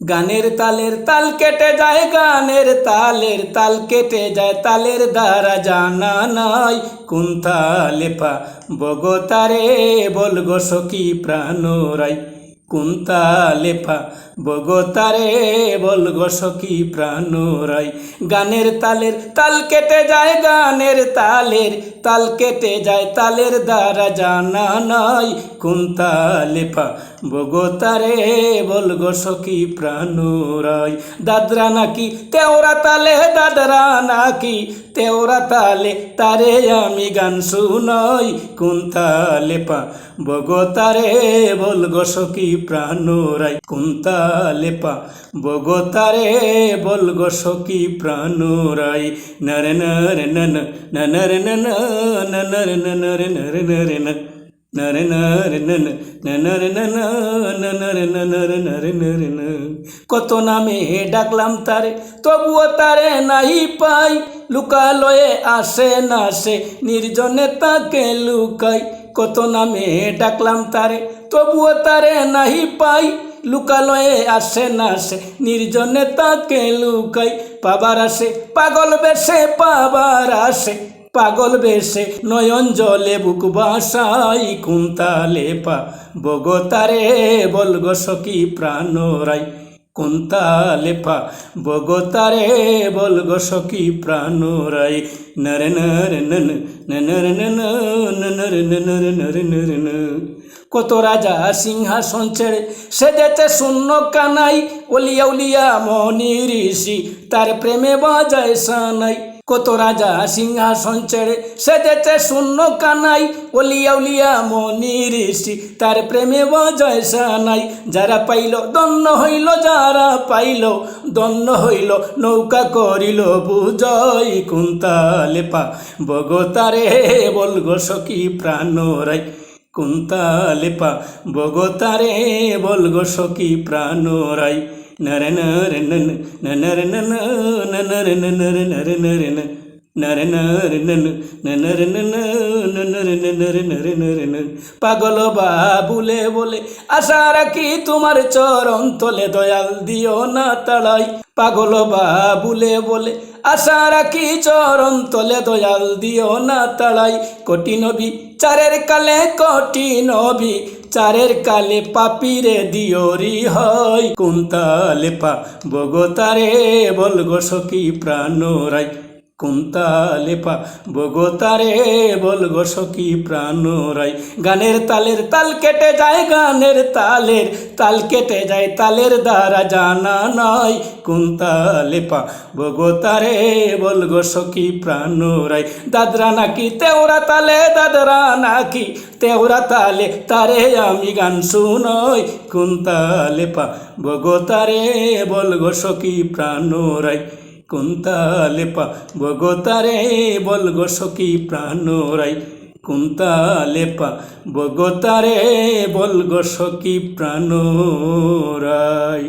গানের তালের তাল কেটে যায়, গানের তালের তাল কেটে যায়, তালের দ্বারা জানা নাই কোন তালে পা। বগতারে বলগো সখী প্রাণরাই। কোন তালে পা বগতারে বলগো সখী প্রাণরাই। গানের তালের তাল কেটে যায়, গানের তালের তাল কেটে যায়, তালের দ্বারা জানা নাই কোন তালে পা বগতারে বলগো সখী প্রাণরাই। দাদরা নাকি তেওরা তালে, দাদরা নাকি তেওরা তালে, তারে আমি গান শুনাই কোন তালে পা বগতারে বলগো সখী প্রাণরাই বগতারে বলগো সখী প্রাণরাই নন নন কত নামে ডাকলাম তারে, তবুও তারে নাহি পাই। লুকালয়ে আসে না সে, নির্জনে তাকে লুকাই। কত নামে ডাকলাম তারে তবুও তারে নাহি পাই, লুকালয়ে আসে না সে, নির্জনে তাকে লুকাই, পাবার আসে, পাগল বেশে পাবার আসে, পাগল বেশে নয়ন জলে বুক বাসাই, কুন্তালে পা বগতারে বলগো সখী প্রাণরাই কুন্তালে পা বগতারে বলগো সখী প্রাণরাই নর নর নন নর নন নর নর নর নর ন কত রাজা সিংহাসন ছেড়ে সেজেছে শূন্য কানাই ওলিয়া উলিয়া মনি ঋষি, তার প্রেমে বাজায় সানাই। কত রাজা সিংহাসন ছেড়ে সেজেছে শূন্য কানাই ওলিয়া উলিয়া মনি ঋষি, তার প্রেমে বাজায় সানাই। যারা পাইল দন্য হইল, যারা পাইল দন্য হইল, নৌকা করিল বুজয় কুন্তালে পা। বগতারে বলগো সখী প্রাণরাই। কুন্তালে পা, বগতারে বলগো সখী প্রাণরাই নর নর নর নর নর নর নর নর নর নর পাগল বাবুলে বলে, আশা রাখি তোমার চরণ তলে দয়াল দিও না তাড়াই। পাগল বাবুলে বলে, আশা রাখি চরণ তলে দয়াল দিও না তাড়াই। কোটি নবী, চারের কালে কোটি নবী, চারের কালে পাপিরে দিওরি হয়। কুন্তালে পা বগতারে বলগো সখী প্রাণরাই কুন্তালে পা বগতারে বলগো সখী প্রাণরাই। গানের তালের তাল কেটে যায়, গানের তালের তাল কেটে যায়, তালের দ্বারা জানা নয় কুন্তালে পা বগতারে বলগো সখী প্রাণরাই। দাদরা নাকি, তেওরা তালে, দাদরা নাকি, তেওরা তালে, তারে আমি গান শুনই। কুন্তালে পা বগতারে বলগো সখী প্রাণরাই। কুন্তালে পা বগতারে বলগো সখী প্রাণরাই। কুন্তালে পা বগতারে বলগো সখী প্রাণরাই।